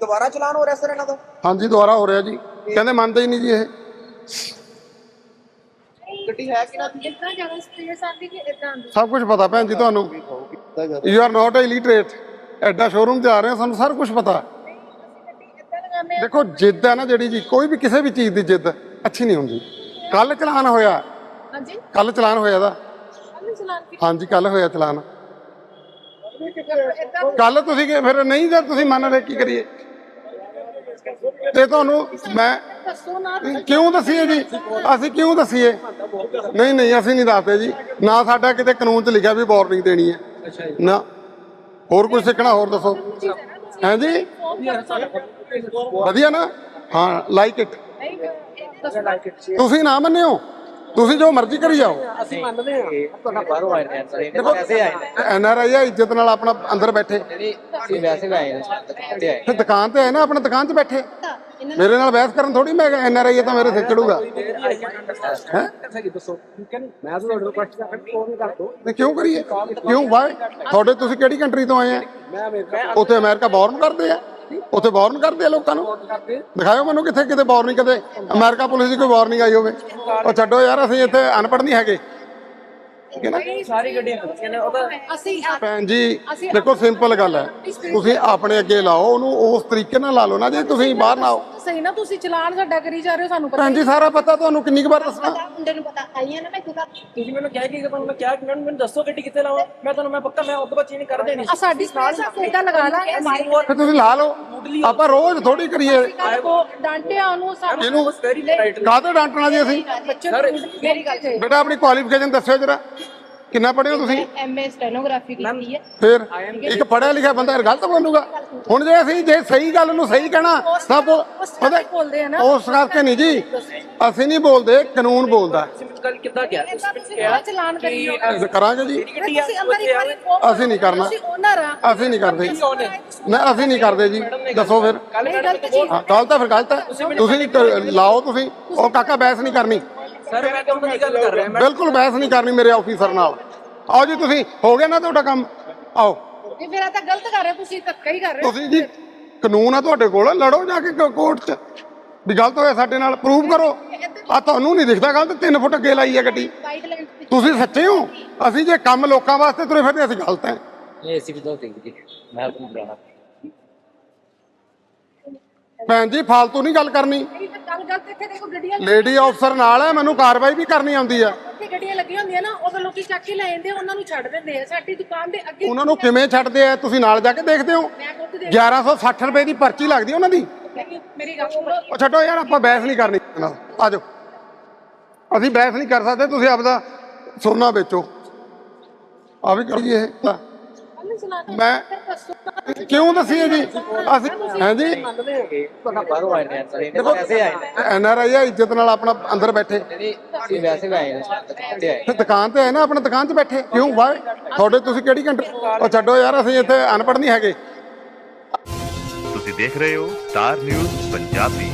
ਦੁਬਾਰਾ ਚਲਾਨ ਹੋ ਰਿਹਾ ਸਰ ਇਹਨਾਂ ਦਾ ਹਾਂਜੀ ਦੁਬਾਰਾ ਹੋ ਰਿਹਾ ਜੀ। ਕਹਿੰਦੇ ਮੰਨਦੇ ਹੀ ਨਹੀਂ ਜੀ ਇਹ। ਗੱਡੀ ਹੈ ਕਿ ਨਾ ਇਦਾਂ ਜ਼ਿਆਦਾ ਸਪੇਸ ਆਂਦੀ ਕਿ ਇਦਾਂ ਆਂਦੀ ਸਭ ਕੁਝ ਪਤਾ ਭੈਣ ਜੀ ਤੁਹਾਨੂੰ। ਯੂ ਆਰ ਨਾਟ ਇਲੀਟਰੇਟ ਐਡਾ ਸ਼ੋਰੂਮ ਤੇ ਆ ਰਹੇ ਹੋ ਸਾਨੂੰ ਸਾਰਾ ਕੁਝ ਪਤਾ। ਇਦਾਂ ਲਗਾਉਂਦੇ ਆ ਦੇਖੋ ਜਿੱਦ ਹੈ ਨਾ ਜਿਹੜੀ ਜੀ ਕੋਈ ਵੀ ਕਿਸੇ ਵੀ ਚੀਜ਼ ਦੀ ਜਿੱਦ ਅੱਛੀ ਨਹੀਂ ਹੁੰਦੀ। ਕੱਲ ਚਲਾਨ ਹੋਇਆ। ਹਾਂਜੀ। ਕੱਲ ਚਲਾਨ ਹੋਇਆ ਦਾ ਹਾਂਜੀ ਕੱਲ ਹੋਇਆ ਚਲਾਨ। ਕੱਲ ਤੁਸੀਂ ਕਿ ਫਿਰ ਨਹੀਂ ਜਦ ਤੁਸੀਂ ਮੰਨ ਰਹੇ ਕੀ ਕਰੀਏ? ਤੇ ਤੁਹਾਨੂੰ ਮੈਂ ਕਿਉਂ ਦਸੀਏ ਜੀ? ਅਸੀਂ ਕਿਉਂ ਦਸੀਏ? ਨਹੀਂ ਨਹੀਂ ਅਸੀਂ ਨਹੀਂ ਦੱਸਦੇ ਜੀ। ਨਾ ਸਾਡਾ ਕਿਤੇ ਕਾਨੂੰਨ 'ਚ ਲਿਖਿਆ ਵੀ ਵਾਰਨਿੰਗ ਦੇਣੀ ਹੈ। ਨਾ। ਹੋਰ ਕੁਝ ਸਿੱਖਣਾ ਹੋਰ ਦੱਸੋ। ਹਾਂਜੀ ਵਧੀਆ ਨਾ? ਹਾਂ ਲਾਈਕ ਇਟ ਤੁਸੀਂ ਨਾ ਮੰਨਿਓ? ਤੁਸੀਂ ਜੋ ਮਰਜ਼ੀ ਕਰੀ ਜਾਓ। ਅਸੀਂ ਮੰਨਦੇ ਹਾਂ। ਤੁਹਾਡੇ ਬਾਹਰੋਂ ਆਏ ਨੇ ਸਰ ਇਹਨੇ ਵੈਸੇ ਆਏ ਨੇ। ਐਨ ਆਰ ਆਈ ਆ ਇੱਜ਼ਤ ਨਾਲ ਆਪਣਾ ਅੰਦਰ ਬੈਠੇ। ਨਹੀਂ ਅਸੀਂ ਵੈਸੇ ਵੀ ਆਏ ਨੇ ਤੇ ਆਏ? ਤੇ ਦੁਕਾਨ ਤੇ ਆਏ ਨਾ ਆਪਣਾ ਦੁਕਾਨ 'ਚ ਬੈਠੇ। ਮੇਰੇ ਨਾਲ ਬਹਿਸ ਕਰਨ ਥੋੜੀ ਮੈਂ ਐਨ ਆਰ ਆਈ ਤਾਂ ਮੇਰੇ ਸਿਰ ਚੜੂਗਾ। ਹੈ? ਦੱਸੋ ਮੈਂ ਤੁਹਾਡੇ ਰਿਕੁਐਸਟ ਕਰ ਫੋਨ ਕਰ ਦੋ। ਨਹੀਂ ਕਿਉਂ ਕਰੀਏ? ਕਿਉਂ? ਵਾਈ ਤੁਹਾਡੇ ਤੁਸੀਂ ਕਿਹੜੀ ਕੰਟਰੀ ਤੋਂ ਆਏ ਆ? ਮੈਂ ਅਮਰੀਕਾ ਉੱਥੇ ਅਮਰੀਕਾ ਬੌਰਨ ਕਰਦੇ ਆ। ਉੱਥੇ ਬੌਰਨ ਕਰਦੇ ਆ ਲੋਕਾਂ ਨੂੰ? ਦਿਖਾਓ ਮੈਨੂੰ ਕਿੱਥੇ ਕਿਤੇ ਬੌਰਨਿੰਗ ਕਦੇ ਅਮਰੀਕਾ ਪੁਲਿਸ ਦੀ ਕੋਈ ਵਾਰਨਿੰਗ ਆਈ ਹੋਵੇ। ਉਹ ਛੱਡੋ ਯਾਰ ਅਸੀਂ ਇੱਥੇ ਅਨਪੜ੍ਹ ਨਹੀਂ ਹੈਗੇ। ਠੀਕ ਹੈ ਨਾ? ਸਾਰੀ ਗੱਡੀਆਂ ਖੜੀਆਂ ਨੇ ਉਹਦਾ ਅਸੀਂ ਭੈਣ ਜੀ ਦੇਖੋ ਸਿੰਪਲ ਗੱਲ ਹੈ। ਤੁਸੀਂ ਆਪਣੇ ਅੱਗੇ ਲਾਓ ਉਹਨੂੰ ਉਸ ਤਰੀਕੇ ਨਾਲ ਲਾ ਲਓ ਨਾ ਜੇ ਤੁਸੀਂ ਬਾਹਰ ਨਾ ਆਓ। ਸਹੀ ਨਾ ਤੁਸੀਂ ਚਲਾਨ ਸਾਡਾ ਕਰੀ ਜਾ ਰਹੇ ਹੋ ਸਾਨੂੰ ਪਤਾ ਭੈਣ ਜੀ ਸਾਰਾ ਪਤਾ ਤੁਹਾਨੂੰ ਕਿੰਨੀ ਕੁ ਵਾਰ ਦੱਸਣਾ? ਮੁੰਡੇ ਨੂੰ ਪਤਾ ਆਈਆਂ ਨਾ ਮੈਂ ਕਿਹਾ ਤੁਸੀਂ ਮੈਨੂੰ ਕਹਿ ਕੇ ਤੁਹਾਨੂੰ ਮੈਂ ਕਿਹਾ ਕਿ ਮੈਨੂੰ ਮੈਨੂੰ ਦੱਸੋ ਗੱਡੀ ਕਿੱਥੇ ਲਾਵਾਂ ਮੈਂ ਤੁਹਾਨੂੰ ਮੈਂ ਪੱਕਾ ਮੈਂ ਉਦੋਂ ਬਾਅਦ ਚੇਂਜ ਕਰ ਦੇਣੀ। ਆ ਸਾਡੀ ਸਪੇਸ ਆ ਫੇਕਾ ਲਗਾ ਲਾਂਗੇ। ਫਿਰ ਤੁਸੀਂ ਲਾ ਲਓ। ਆਪਾਂ ਰੋਜ਼ ਥੋੜੀ ਕਰੀਏ। ਡਾਂਟਿਆ ਉਹਨੂੰ ਸਾਨੂੰ ਇਹਨੂੰ ਕਾਹਤੇ ਡਾਂਟਣਾ ਜੀ ਅਸੀਂ? ਬੱਚੇ ਨੂੰ ਮੇਰੀ ਗੱਲ ਬੇਟਾ ਆਪਣੀ ਕੁਆਲੀਫਿਕੇਸ਼ਨ ਦੱਸਿਓ ਜਰਾ। ਕਿੰਨਾ ਪੜ੍ਹੇ ਹੋ ਤੁਸੀਂ? ਐਮਏ ਸਟੈਨੋਗ੍ਰਾਫੀ ਕੀਤੀ ਹੈ। ਫਿਰ ਇੱਕ ਪੜਿਆ ਲਿਖਿਆ ਬੰਦਾ ਇਹ ਗਲਤ ਬੋਲੂਗਾ? ਹੁਣ ਜੇ ਅਸੀਂ ਜੇ ਸਹੀ ਗੱਲ ਨੂੰ ਸਹੀ ਕਹਿਣਾ ਬੋ- ਪਤਾ ਬੋਲਦੇ ਆ ਨਾ। ਉਸ ਕਰਕੇ ਨਹੀਂ ਜੀ। ਅਸੀਂ ਨਹੀਂ ਬੋਲਦੇ ਕਾਨੂੰਨ ਬੋਲਦਾ। ਗੱਲ ਕਿੱਦਾਂ ਗਿਆ ਚਲਾਨ ਅਸੀਂ ਕਰਾਂਗੇ ਜੀ। ਨਹੀਂ ਕਰਨਾ। ਅਸੀਂ ਨਹੀਂ ਕਰਦੇ। ਨਾ ਅਸੀਂ ਨਹੀਂ ਕਰਦੇ ਜੀ। ਦੱਸੋ ਫਿਰ। ਗਲਤ ਹਾਂ ਫਿਰ ਗਲਤ ਹੈ ਤੁਸੀਂ ਲਾਓ ਤੁਸੀਂ। ਉਹ ਕਾਕਾ ਬਹਿਸ ਨਹੀਂ ਕਰਨੀ। ਸਰ ਮੈਂ ਤੁਹਾਨੂੰ ਦੀ ਗੱਲ ਕਰ ਰਿਹਾ ਮੈਂ ਬਿਲਕੁਲ ਬਹਿਸ ਨਹੀਂ ਕਰਨੀ ਮੇਰੇ ਆਫੀਸਰ ਨਾਲ। ਆਓ ਜੀ ਤੁਸੀਂ ਹੋ ਗਿਆ ਨਾ ਤੁਹਾਡਾ ਕੰਮ? ਆਓ। ਇਹ ਫਿਰ ਆ ਤਾਂ ਗਲਤ ਕਰ ਰਹੇ ਹੋ, ਤੁਸੀਂ ਧੱਕਾ ਹੀ ਕਰ ਰਹੇ ਹੋ। ਤੁਸੀਂ ਜੀ ਕਾਨੂੰਨ ਆ ਤੁਹਾਡੇ ਕੋਲ ਲੜੋ ਜਾ ਕੇ ਕ- ਕੋਰਟ 'ਚ। ਵੀ ਗਲਤ ਹੋਇਆ ਸਾਡੇ ਨਾਲ ਪ੍ਰੂਵ ਕਰੋ। ਆ ਤੁਹਾਨੂੰ ਨਹੀਂ ਦਿਖਦਾ ਗਲਤ 3 ਫੁੱਟ ਅੱਗੇ ਲਾਈ ਹੈ ਗੱਡੀ। ਵਾਈਟ ਲਾਈਨ ਤੇ ਤੁਸੀਂ ਸੱਚੇ ਹੋ? ਅਸੀਂ ਜੇ ਕੰਮ ਲੋਕਾਂ ਵਾਸਤੇ ਤੁਰੇ ਫਿਰਦੇ ਅਸੀਂ ਗਲਤ ਹੈ। ਇਹ ਅਸੀਂ ਵੀ ਦੋ ਠੀਕ ਜੀ। ਮੈਂ ਤੁਹਾਨੂੰ ਬੁਲਾਣਾ ਭੈਣ ਜੀ ਫालतू ਨਹੀਂ ਗੱਲ ਕਰਨੀ। ਇਹ ਤਾਂ ਗੱਲ ਗਲਤ ਇੱਥੇ ਦੇਖੋ ਗੱਡੀਆਂ ਲੇਡੀ ਅਫਸਰ ਨਾਲ ਹੈ ਮੈਨੂੰ ਕਾਰਵਾਈ ਵੀ ਕਰਨੀ ਆਉਂਦੀ ਆ। ਇੱਥੇ ਗੱਡੀਆਂ ਲੱਗੀਆਂ ਹੁੰਦੀਆਂ ਨਾ ਉਦੋਂ ਲੋਕੀ ਚੱਕ ਕੇ ਲੈ ਜਾਂਦੇ ਆ, ਉਹਨਾਂ ਨੂੰ ਛੱਡ ਦਿੰਦੇ ਆ। ਸਾਡੀ ਦੁਕਾਨ ਦੇ ਅੱਗੇ ਉਹਨਾਂ ਨੂੰ ਕਿਵੇਂ ਛੱਡਦੇ ਆ? ਤੁਸੀਂ ਨਾਲ ਜਾ ਕੇ ਦੇਖਦੇ ਹੋ? ਮੈਂ ਖੁਦ ਦੇ 1160 ਰੁਪਏ ਦੀ ਪਰਚੀ ਲੱਗਦੀ ਉਹਨਾਂ ਦੀ? ਮੇਰੀ ਗੱਲ ਸੁਣੋ। ਉਹ ਛੱਡੋ ਯਾਰ ਆਪਾਂ ਬਹਿਸ ਨਹੀਂ ਕਰਨੀ ਇਹਨਾਂ ਨਾਲ। ਆ ਜਾਓ। ਅਸੀਂ ਬਹਿਸ ਨਹੀਂ ਕਰ ਸਕਦੇ ਤੁਸੀਂ ਆਪਦਾ ਸੋਨਾ ਵੇਚੋ। ਆ ਵੀ ਕਰੀਏ ਇਹ ਮੈਂ ਕਿਉਂ ਦਸੀਏ ਜੀ ਅਸੀਂ ਹਾਂਜੀ ਮੰਨਦੇ ਹੈਗੇ ਤੁਹਾਡੇ ਬਾਹਰੋਂ ਆਏ ਨੇ ਸਰ ਇਹਨੇ ਵੈਸੇ ਆਏ ਨੇ। ਐਨ ਆਰ ਆਈ ਆ ਇੱਜ਼ਤ ਨਾਲ ਆਪਣਾ ਅੰਦਰ ਬੈਠੇ। ਨਹੀਂ ਅਸੀਂ ਵੈਸੇ ਵੀ ਆਏ ਨੇ ਤੇ ਆਏ ਤੇ ਦੁਕਾਨ ਤੇ ਆਏ ਨਾ ਆਪਣਾ ਦੁਕਾਨ 'ਚ ਬੈਠੇ। ਕਿਉਂ? ਵਾਈ ਤੁਹਾਡੇ ਤੁਸੀਂ ਕਿਹੜੀ ਕੰਟਰੀ ਉਹ ਛੱਡੋ ਯਾਰ ਅਸੀਂ ਇੱਥੇ ਅਨਪੜ੍ਹ ਨਹੀਂ ਹੈਗੇ। ਤੁਸੀਂ ਦੇਖ ਰਹੇ ਹੋ ਸਟਾਰ ਨਿਊਜ਼ ਪੰਜਾਬੀ।